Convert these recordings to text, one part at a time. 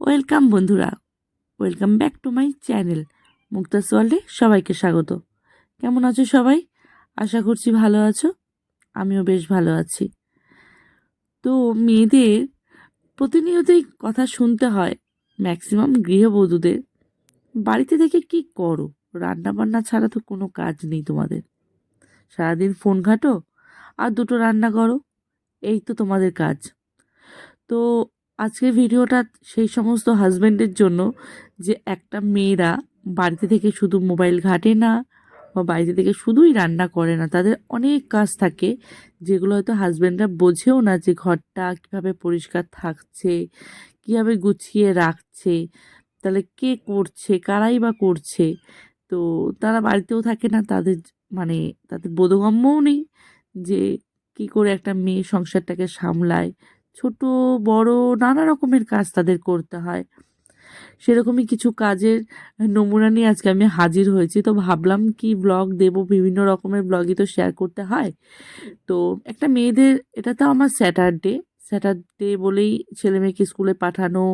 Welcome বন্ধুরা, welcome back to my channel. Muktas ওয়ার্ল্ডে সবাইকে স্বাগত। কেমন আছো সবাই? আশা করছি ভালো আছো, আমিও বেশ ভালো আছি। তো মেয়েদের প্রতিনিয়তই কথা শুনতে হয় ম্যাক্সিমাম গৃহবধূদের। বাড়িতে থেকে কি করো? রান্না বান্না ছাড়া তো কোনো কাজ নেই তোমাদের। সারাদিন ফোন ঘাটো আর দুটো রান্না করো, এই তো তোমাদের কাজ। তো আজকের ভিডিওটা সেই সমস্ত হাজব্যান্ডের জন্য যে একটা মেয়েরা বাড়িতে থেকে শুধু মোবাইল ঘাটে না বা বাড়িতে থেকে শুধুই রান্না করে না, তাদের অনেক কাজ থাকে যেগুলো হয়তো হাজব্যান্ডরা বোঝেও না যে ঘরটা কীভাবে পরিষ্কার থাকছে, কীভাবে গুছিয়ে রাখছে, তাহলে কে করছে, কারাই বা করছে। তো তারা বাড়িতেও থাকে না, তাদের মানে তাদের বোধগম্যও নেই যে কি করে একটা মেয়ে সংসারটাকে সামলায়। ছোট, বড় নানা রকমের কাজ তাদের করতে হয়। সেরকমই কিছু কাজের নমুনা নিয়ে আজকে আমি হাজির হয়েছি। তো ভাবলাম কি ব্লগ দেব, বিভিন্ন রকমের ব্লগই তো শেয়ার করতে হয়। তো একটা মেয়েদের, এটা তো আমার স্যাটারডে স্যাটারডে বলেই ছেলে মেয়েকে স্কুলে পাঠানো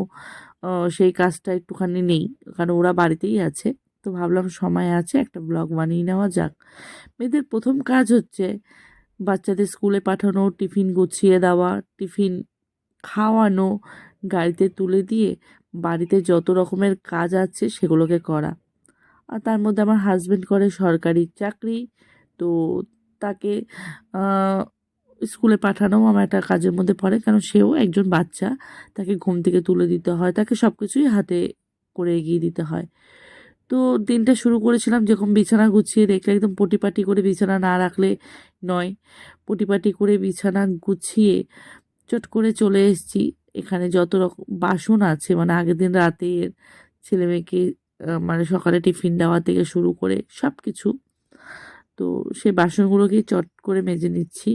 সেই কাজটা একটুখানি নেই, কারণ ওরা বাড়িতেই আছে। তো ভাবলাম সময় আছে, একটা ব্লগ বানিয়ে নেওয়া যাক। মেয়েদের প্রথম কাজ হচ্ছে বাচ্চাদের স্কুলে পাঠানো, টিফিন গুছিয়ে দেওয়া, টিফিন খাওয়ানো, গাড়িতে তুলে দিয়ে বাড়িতে যত রকমের কাজ আছে সেগুলোকে করা। আর তার মধ্যে আমার হাজব্যান্ড করে সরকারি চাকরি, তো তাকে স্কুলে পাঠানোও আমার একটা কাজের মধ্যে পড়ে, কারণ সেও একজন বাচ্চা। তাকে ঘুম থেকে তুলে দিতে হয়, তাকে সব কিছুই হাতে করে এগিয়ে দিতে হয়। তো দিনটা শুরু করেছিলাম যেরকম বিছানা গুছিয়ে দেখলে একদম পটিপাটি করে বিছানা না রাখলে নয়, পটিপাটি করে বিছানা গুছিয়ে চট করে চলে এসেছি। এখানে যত রকম বাসন আছে মানে আগের দিন রাতের ছেলে মেয়েকে মানে সকালে টিফিন দেওয়া থেকে শুরু করে সব কিছু তো সেই বাসনগুলোকে চট করে মেজে নিচ্ছি।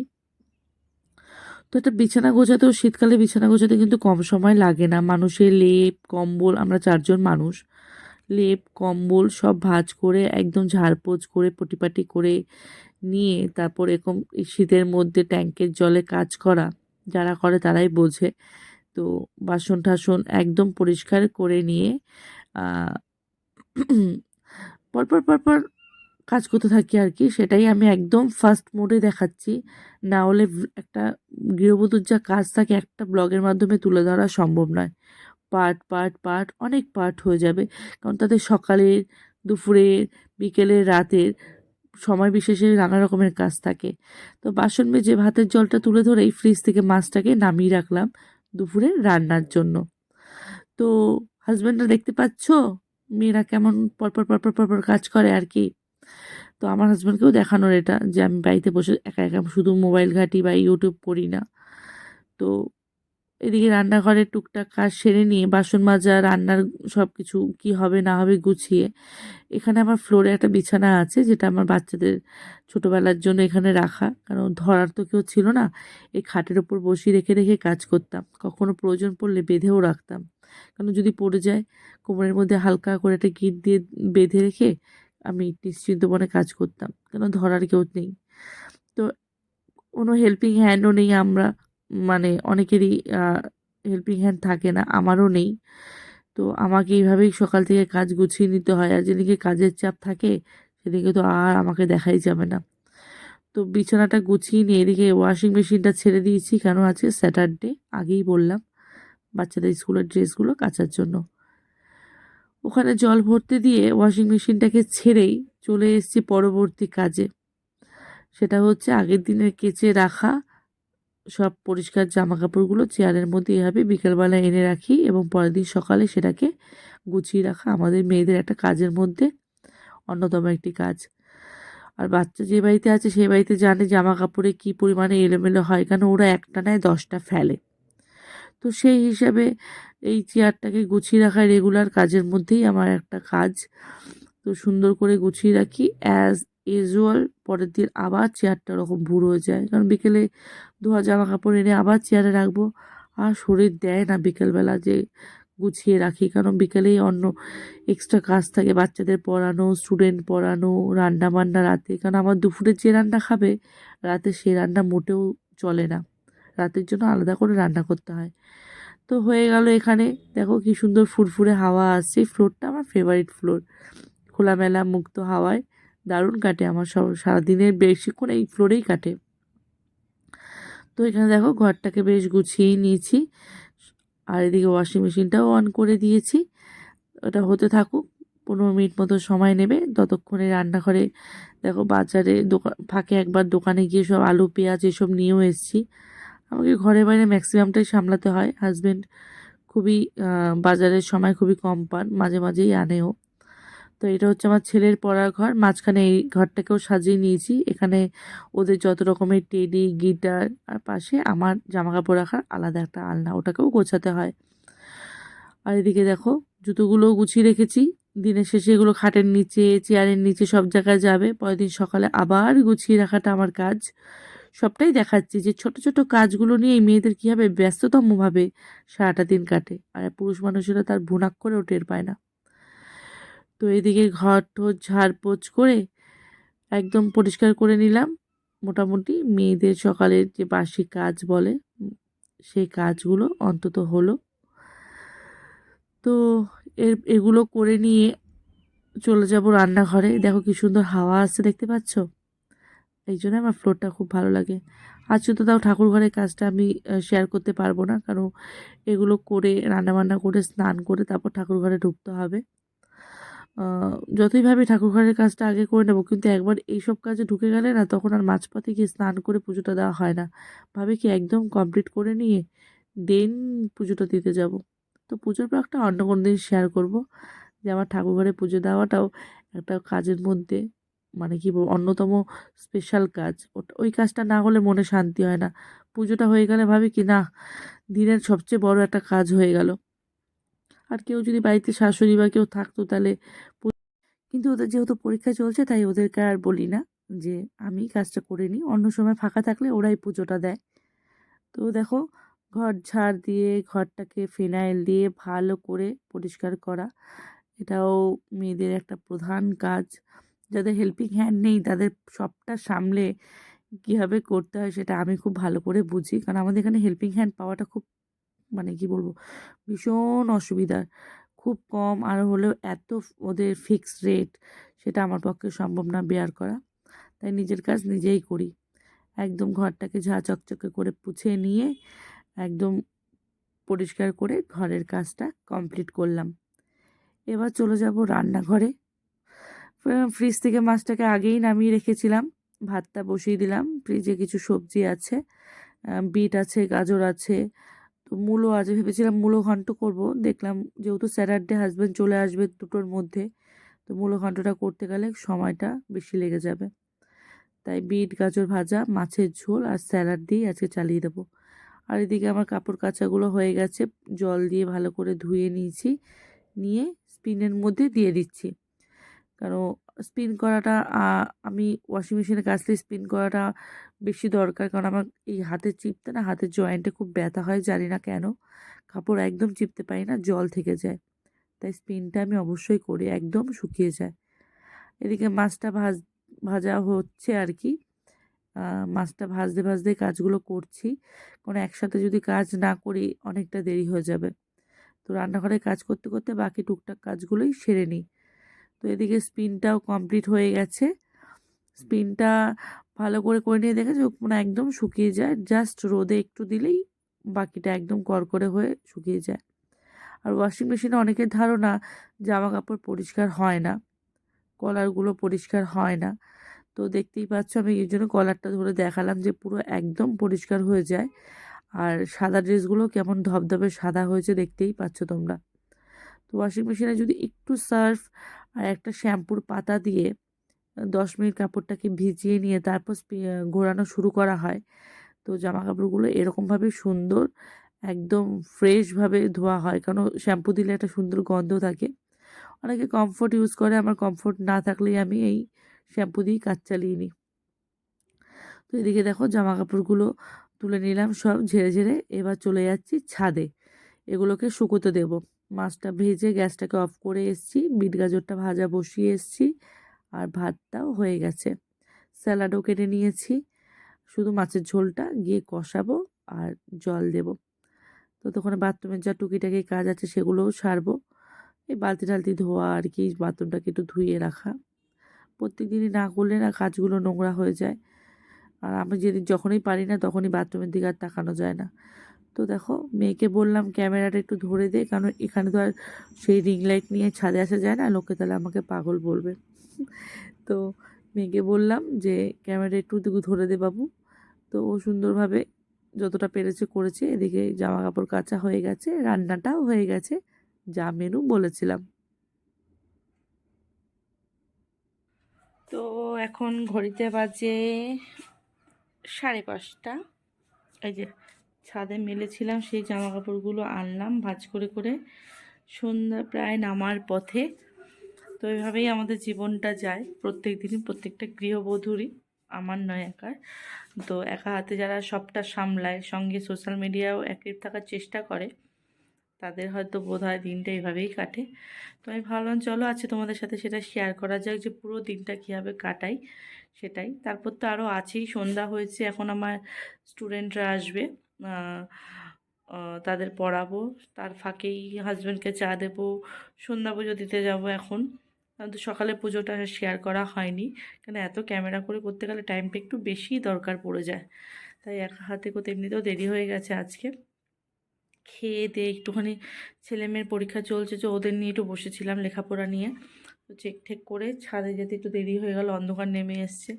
তো একটা বিছানা গোছাতেও, শীতকালে বিছানা গোছাতে কিন্তু কম সময় লাগে না। মানুষের লেপ, কম্বল, আমরা চারজন মানুষ। লেপ, কম্বল সব ভাঁজ করে, একদম ঝাড়পোছ করে, পটিপাটি করে নিয়ে তারপর এরকম শীতের মধ্যে ট্যাঙ্কের জলে কাজ করা। যারা করে তারাই বোঝে। তো বাসন টাসন একদম পরিষ্কার করে নিয়ে পরপর পরপর কাজ করতে থাকি আর কি। সেটাই আমি একদম ফার্স্ট মোডে দেখাচ্ছি। না হলে একটা গৃহবধূর যা কাজ থাকে একটা ব্লগের মাধ্যমে তুলে ধরা সম্ভব নয়। পার্ট পার্ট পার্ট, অনেক পার্ট হয়ে যাবে। কারণ তাদের সকালের, দুপুরের, বিকেলের, রাতের সময় বিশেষে নানা রকমের কাজ থাকে। তো বাসন মেজে ভাতের জলটা তুলে ধরেই ফ্রিজ থেকে মাছটাকে নামিয়ে রাখলাম দুপুরে রান্নার জন্য। তো হাজব্যান্ডরা দেখতে পাচ্ছ, মেয়েরা কেমন পরপর পরপর পরপর কাজ করে আর কি। তো আমার হাজব্যান্ডকেও দেখানোর এটা যে আমি বাড়িতে বসে একা একা শুধু মোবাইল ঘাঁটি বা ইউটিউব করি না। তো এদিকে রান্নাঘরে টুকটাক কাজ সেরে নিয়ে বাসন মাজা, রান্নার সব কিছু কী হবে না হবে গুছিয়ে, এখানে আমার ফ্লোরে একটা বিছানা আছে যেটা আমার বাচ্চাদের ছোটোবেলার জন্য এখানে রাখা। কারণ ধরার তো কেউ ছিল না, এই খাটের ওপর বসিয়ে রেখে রেখে কাজ করতাম। কখনো প্রয়োজন পড়লে বেঁধেও রাখতাম। কারণ যদি পড়ে যায়, কোমরের মধ্যে হালকা করে একটা গিট দিয়ে বেঁধে রেখে আমি নিশ্চিন্ত মনে কাজ করতাম। কেন ধরার কেউ নেই। তো কোনো হেল্পিং হ্যান্ডও নেই আমরা। মানে অনেকেরই হেল্পিং হ্যান্ড থাকে না, আমারও নেই। তো আমাকে এইভাবেই সকাল থেকে কাজ গুছিয়ে নিতে হয় আর যেদিকে কাজের চাপ থাকে, সেদিকে তো আর আমাকে দেখাই যাবে না। তো বিছানাটা গুছিয়ে নিয়ে এদিকে ওয়াশিং মেশিনটা ছেড়ে দিয়েছি, কেন আছে স্যাটারডে আগেই বললাম বাচ্চাদের স্কুলের ড্রেসগুলো কাচার জন্য। ওখানে জল ভরতে দিয়ে ওয়াশিং মেশিনটাকে ছেড়েই চলে এসেছি পরবর্তী কাজে। সেটা হচ্ছে আগের দিনের কেচে রাখা সব পরিষ্কার জামা কাপড়গুলো চেয়ারের মধ্যে এভাবে বিকেলবেলা এনে রাখি এবং পরের দিন সকালে সেটাকে গুছিয়ে রাখা আমাদের মেয়েদের একটা কাজের মধ্যে অন্যতম একটি কাজ। আর বাচ্চা যে বাড়িতে আছে সেই বাড়িতে জানে জামা কাপড়ে কী পরিমাণে এলোমেলো হয়, কেন ওরা একটা নেয় দশটা ফেলে। তো সেই হিসাবে এই চেয়ারটাকে গুছিয়ে রাখা রেগুলার কাজের মধ্যেই আমার একটা কাজ। তো সুন্দর করে গুছিয়ে রাখি অ্যাজ ইউজুয়াল পরের দিন আবার চেয়ারটা ওরকম হয়ে যায়। কারণ বিকেলে ধোয়া জামা কাপড় এনে আবার চেয়ারে রাখব। আর শরীর দেয় না বিকেলবেলা যে গুছিয়ে রাখি। কারণ বিকেলেই অন্য এক্সট্রা কাজ থাকে, বাচ্চাদের পড়ানো স্টুডেন্ট পড়ানো রান্না বান্না রাতে। কারণ আমার দুপুরে যে রান্না খাবে, রাতে সে রান্না মোটেও চলে না। রাতের জন্য আলাদা করে রান্না করতে হয়। তো হয়ে গেল এখানে। দেখো কি সুন্দর ফুরফুরে হাওয়া আসছে। ফ্লোরটা আমার ফেভারিট ফ্লোর খোলামেলা, মুক্ত হাওয়ায়। দারুণ কাটে আমার সব, সারাদিনের বেশিক্ষণ এই ফ্লোরেই কাটে। তো এখানে দেখো ঘরটাকে বেশ গুছিয়েই নিয়েছি। আর এদিকে ওয়াশিং মেশিনটাও অন করে দিয়েছি। ওটা হতে থাকুক, পনেরো মিনিট মতো সময় নেবে। ততক্ষণে রান্নাঘরে দেখো বাজারে দোকান ফাঁকে একবার দোকানে গিয়ে সব আলু, পেঁয়াজ এসব নিয়েও এসেছি। আমাকে ঘরে বাইরে ম্যাক্সিমামটাই সামলাতে হয়। হাজব্যান্ড খুবই বাজারের সময় খুবই কম পান, মাঝে মাঝেই আনেও। তো এটা হচ্ছে আমার ছেলের পড়ার ঘর। মাঝখানে এই ঘরটাকেও সাজিয়ে নিয়েছি। এখানে ওদের যত রকমের টেডি, গিটার আর পাশে আমার জামা কাপড় রাখার আলাদা একটা আলনা, ওটাকেও গোছাতে হয়। আর এদিকে দেখো, জুতোগুলোও গুছিয়ে রেখেছি। দিনের শেষে এগুলো খাটের নিচে, চেয়ারের নিচে সব জায়গায় যাবে। পরের দিন সকালে আবার গুছিয়ে রাখাটা আমার কাজ। সবটাই দেখাচ্ছি যে ছোট ছোট কাজগুলো নিয়ে এই মেয়েদের কীভাবে ব্যস্ততমভাবে সারাটা দিন কাটে। আর পুরুষ মানুষেরা তার ভুনাক করেও টের পায় না। তো এদিকে ঘর ঠোর ঝাড়পোছ করে একদম পরিষ্কার করে নিলাম। মোটামুটি মেয়েদের সকালের যে বাসি কাজ বলে সেই কাজগুলো অন্তত হলো। তো এর, এগুলো করে নিয়ে চলে যাব রান্নাঘরে। দেখো কি সুন্দর হাওয়া আসছে, দেখতে পাচ্ছ? এই জন্য আমার ফ্লোরটা খুব ভালো লাগে। আজকে তো তাও ঠাকুর ঘরের কাজটা আমি শেয়ার করতে পারব না, কারণ এগুলো করে, রান্নাবান্না করে, স্নান করে তারপর ঠাকুর ঘরে ঢুকতে হবে। যতই ভাবি ঠাকুর ঘরের কাজটা আগে করে নেব, কিন্তু একবার এইসব কাজে ঢুকে গেলে না তখন আর মাঝপথে গিয়ে স্নান করে পুজোটা দেওয়া হয় না। ভাবি কি একদম কমপ্লিট করে নিয়ে দেন পুজোটা দিতে যাব। তো পুজোর একটা অন্য কোনো দিন শেয়ার করব, যে আমার ঠাকুর ঘরে পুজো দেওয়াটাও একটা কাজের মধ্যে মানে কি অন্যতম স্পেশাল কাজ। ওই কাজটা না হলে মনে শান্তি হয় না। পুজোটা হয়ে গেলে ভাবি কি না, দিনের সবচেয়ে বড় একটা কাজ হয়ে গেল। আর কেউ যদি বাড়িতে শাশুড়ি বা কেউ থাকতো তাহলে কিন্তু ওদের যেহেতু পরীক্ষা চলছে, তাই ওদেরকে আর বলি না যে আমি কাজটা করে নিই। অন্য সময় ফাঁকা থাকলে ওরাই পুজোটা দেয়। তো দেখো, ঘর ঝাড় দিয়ে, ঘরটাকে ফিনাইল দিয়ে ভালো করে পরিষ্কার করা, এটাও মেয়েদের একটা প্রধান কাজ। যাদের হেল্পিং হ্যান্ড নেই, তাদের সবটা সামলে কীভাবে করতে হয় সেটা আমি খুব ভালো করে বুঝি। কারণ আমাদের এখানে হেল্পিং হ্যান্ড পাওয়াটা খুব মানে কি বলব? ভীষণ অসুবিধার। খুব কম আর হলেও এত ওদের ফিক্সড রেট সেটা আমার পক্ষে সম্ভব না বেয়ার করা। তাই নিজের কাজ নিজেই করি। একদম ঘরটাকে ঝা চকচকে করে পুছে নিয়ে একদম পরিষ্কার করে ঘরের কাজটা কমপ্লিট করলাম। এবার চলে যাব রান্নাঘরে। ফ্রিজ থেকে মাছটাকে আগেই নামিয়ে রেখেছিলাম। ভাতটা বসিয়ে দিলাম। ফ্রিজে কিছু সবজি আছে বিট আছে, গাজর আছে তো মূলো আছে, ভেবেছিলাম মূলো ঘন্ট করব। দেখলাম যেহেতু স্যাটারডে হাজব্যান্ড চলে আসবে দুটোর মধ্যে, তো মূলো ঘন্টটা করতে গেলে সময়টা বেশি লেগে যাবে। তাই বিট, গাজর ভাজা, মাছের ঝোল আর স্যালাড দিয়ে আজকে চালিয়ে দেবো। আর এদিকে আমার কাপড় কাচাগুলো হয়ে গেছে, জল দিয়ে ভালো করে ধুয়ে নিয়েছি, নিয়ে স্পিনের মধ্যে দিয়ে দিচ্ছি। কারণ স্পিন করাটা আমি ওয়াশিং মেশিনে কাচলে স্পিন করাটা বেশি দরকার। কারণ আমার এই হাতের চিপতে না, হাতের জয়েন্টে খুব ব্যথা হয়, জানি না কেন। কাপড় একদম চিপতে পারি না, জল থেকে যায়। তাই স্পিনটা আমি অবশ্যই করি, একদম শুকিয়ে যায়। এদিকে মাছটা ভাজ, ভাজা হচ্ছে আর কি। মাছটা ভাজতে ভাজতে কাজগুলো করছি। কোনো একসাথে যদি কাজ না করি, অনেকটা দেরি হয়ে যাবে। তো রান্নাঘরে কাজ করতে করতে বাকি টুকটাক কাজগুলোই সেরে নিই। তো এদিকে স্পিনটাও কমপ্লিট হয়ে গেছে। স্পিনটা ভালো করে করে নিয়ে দেখেছি? মানে একদম শুকিয়ে যায়। জাস্ট রোদে একটু দিলেই বাকিটা একদম করকরে হয়ে শুকিয়ে যায়। আর ওয়াশিং মেশিনে অনেকের ধারণা জামা কাপড় পরিষ্কার হয় না। কলারগুলো পরিষ্কার হয় না। তো দেখতেই পাচ্ছ আমি এই জন্য কলারটা ধরে দেখালাম যে পুরো একদম পরিষ্কার হয়ে যায়। আর সাদা ড্রেসগুলো কেমন ধবধবে সাদা হয়েছে দেখতেই পাচ্ছ তোমরা। তো ওয়াশিং মেশিনে যদি একটু সার্ফ আর একটা শ্যাম্পুর পাতা দিয়ে দশ মিনিট কাপড়টাকে ভিজিয়ে নিয়ে তারপর ঘোরানো শুরু করা হয়। তো জামা কাপড়গুলো এরকমভাবে সুন্দর, একদম ফ্রেশভাবে ধোয়া হয়। কারণ শ্যাম্পু দিলে একটা সুন্দর গন্ধ থাকে। অনেকে কমফোর্ট ইউজ করে, আমার কমফোর্ট না থাকলেই আমি এই শ্যাম্পু দিয়েই কাজ চালিয়ে নিই। তো এদিকে দেখো জামা কাপড়গুলো তুলে নিলাম, সব ঝেড়ে ঝেড়ে এবার চলে যাচ্ছি ছাদে। এগুলোকে শুকোতে দেব। মাছটা ভেজে গ্যাসটাকে অফ করে এসছি, বিট গাজরটা ভাজা বসিয়ে এসছি, আর ভাতটাও হয়ে গেছে। স্যালাডও কেটে নিয়েছি, শুধু মাছের ঝোলটা, গিয়ে কষাবো আর জল দেব। তো তখন বাথরুমের যা টুকিটাকি কাজ আছে সেগুলোও সারবো। এই বালতি টালতি ধোয়া আর কি, বাথরুমটাকে একটু ধুয়ে রাখা। প্রত্যেক দিনই না করলে না কাজগুলো নোংরা হয়ে যায়। আর আমি যেদিন, যখনই পারি না, তখনই বাথরুমের দিকে আর তাকানো যায় না। তো দেখো, মেয়েকে বললাম ক্যামেরাটা একটু ধরে দে, কারণ এখানে তো আর সেই রিং লাইট নিয়ে ছাদে আসা যায় না লোকে তাহলে আমাকে পাগল বলবে। তো মেয়েকে বললাম যে ক্যামেরা একটু ধরে দে বাবু। তো ও সুন্দরভাবে যতটা পেরেছে করেছে, এদিকে জামা কাপড় কাচা হয়ে গেছে, রান্নাটাও হয়ে গেছে, যা মেনু বলেছিলাম। তো এখন ঘড়িতে বাজে সাড়ে পাঁচটা। এই যে ছাদে মেলেছিলাম, সেই জামা কাপড়গুলো আনলাম, ভাজ করে করে সন্ধ্যা প্রায় নামার পথে। তো এভাবেই আমাদের জীবনটা যায়, প্রত্যেক দিনই প্রত্যেকটা গৃহবধূরই আমার নয় একার। তো একা হাতে যারা সবটা সামলায়, সঙ্গে সোশ্যাল মিডিয়াও অ্যাক্টিভ থাকার চেষ্টা করে, তাদের হয়তো বোধ হয় দিনটা এইভাবেই কাটে। তো আমি ভাবলাম, চলো আছে তোমাদের সাথে সেটা শেয়ার করা যাক যে পুরো দিনটা কীভাবে কাটাই। সেটাই। তারপর তো আরও আছেই, সন্ধ্যা হয়েছে, এখন আমার স্টুডেন্টরা আসবে। তাদের পড়াবো। তার ফাঁকেই হাজব্যান্ডকে চা দেবো, সন্ধ্যা পুজো দিতে যাব এখন। তো সকালে পুজোটা শেয়ার করা হয়নি। কেন এত ক্যামেরা করে করতে গেলে টাইমটা একটু বেশি দরকার পড়ে যায়। তাই এক হাতে করতে এমনিতেও দেরি হয়ে গেছে আজকে। খেয়ে দিয়ে একটুখানি ছেলে মেয়ের পরীক্ষা চলছে যে ওদের নিয়ে একটু বসেছিলাম লেখাপড়া নিয়ে। তো চেক ঠেক করে ছাদে যেতে একটু দেরি হয়ে গেল, অন্ধকার নেমে এসছে।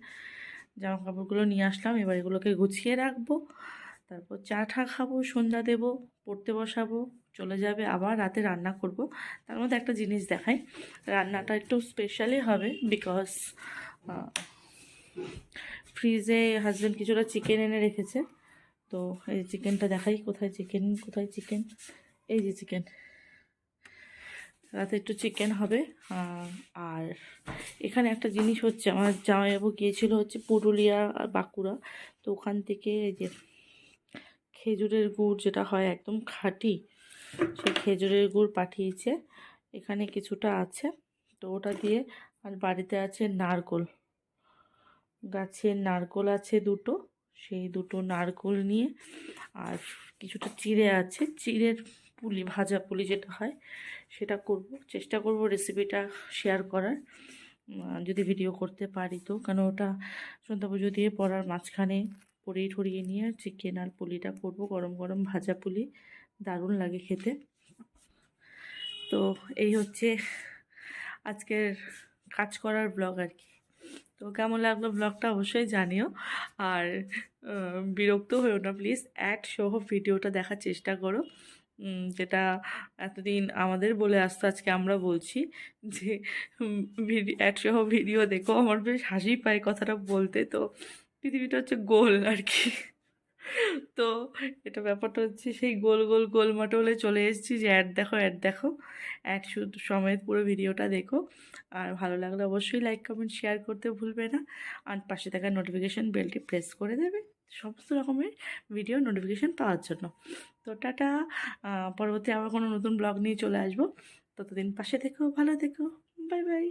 জামা কাপড়গুলো নিয়ে আসলাম, এবার এগুলোকে গুছিয়ে রাখব। তারপর চা ঠা খাব, সন্ধ্যা দেবো, পড়তে বসাবো, চলে যাবে আবার রাতে রান্না করব। তার মধ্যে একটা জিনিস দেখাই, রান্নাটা একটু স্পেশালি হবে বিকজ ফ্রিজে হাজব্যান্ড কিছুটা চিকেন এনে রেখেছে। তো এই চিকেনটা দেখাই, কোথায় চিকেন কোথায় চিকেন এই যে চিকেন রাতে একটু চিকেন হবে আর এখানে একটা জিনিস হচ্ছে, আমার জামাইবাবু গিয়েছিল হচ্ছে পুরুলিয়া আর বাঁকুড়া। তো ওখান থেকে এই যে খেজুরের গুড় যেটা হয় একদম খাঁটি, সেই খেজুরের গুড় পাঠিয়েছে। এখানে কিছুটা আছে, তো ওটা দিয়ে আর বাড়িতে আছে নারকোল। গাছের নারকোল আছে দুটো, সেই দুটো নারকোল নিয়ে আর কিছুটা চিড়ে আছে। চিড়ের পুলি, ভাজা পুলি যেটা হয়, সেটা করব। চেষ্টা করব রেসিপিটা শেয়ার করার। যদি ভিডিও করতে পারি তো কারণ ওটা সন্ধ্যা পুজো দিয়ে পড়ার মাঝখানে পরিয়ে ঠরিয়ে নিয়ে চিকেন আর পুলিটা করব, গরম গরম ভাজা পুলি। দারুণ লাগে খেতে। তো এই হচ্ছে আজকের কাজ করার ব্লগ আর কি। তো কেমন লাগল ব্লগটা অবশ্যই জানিও। আর বিরক্ত হয়েও না প্লিজ অ্যাড সহ ভিডিওটা দেখার চেষ্টা করো। যেটা এতদিন আমাদের বলে আসতো, আজকে আমরা বলছি যে ভিডিও অ্যাড সহ ভিডিও দেখো, আমার বেশ হাসি পায় কথাটা বলতে। তো পৃথিবীটা হচ্ছে গোল আর কি তো এটা ব্যাপারটা হচ্ছে সেই গোল গোল গোল মটলে চলে এসেছি যে অ্যাড দেখো অ্যাড দেখো। অ্যাড শুধু সমেত পুরো ভিডিওটা দেখো। আর ভালো লাগলে অবশ্যই লাইক, কমেন্ট, শেয়ার করতে ভুলবে না। আর পাশে থাকা নোটিফিকেশান বেলটি প্রেস করে দেবে। সমস্ত রকমের ভিডিও নোটিফিকেশান পাওয়ার জন্য। তো টাটা। পরবর্তী আবার কোনো নতুন ব্লগ নিয়ে চলে আসব। ততদিন পাশে থেকো, ভালো থেকো। Bye bye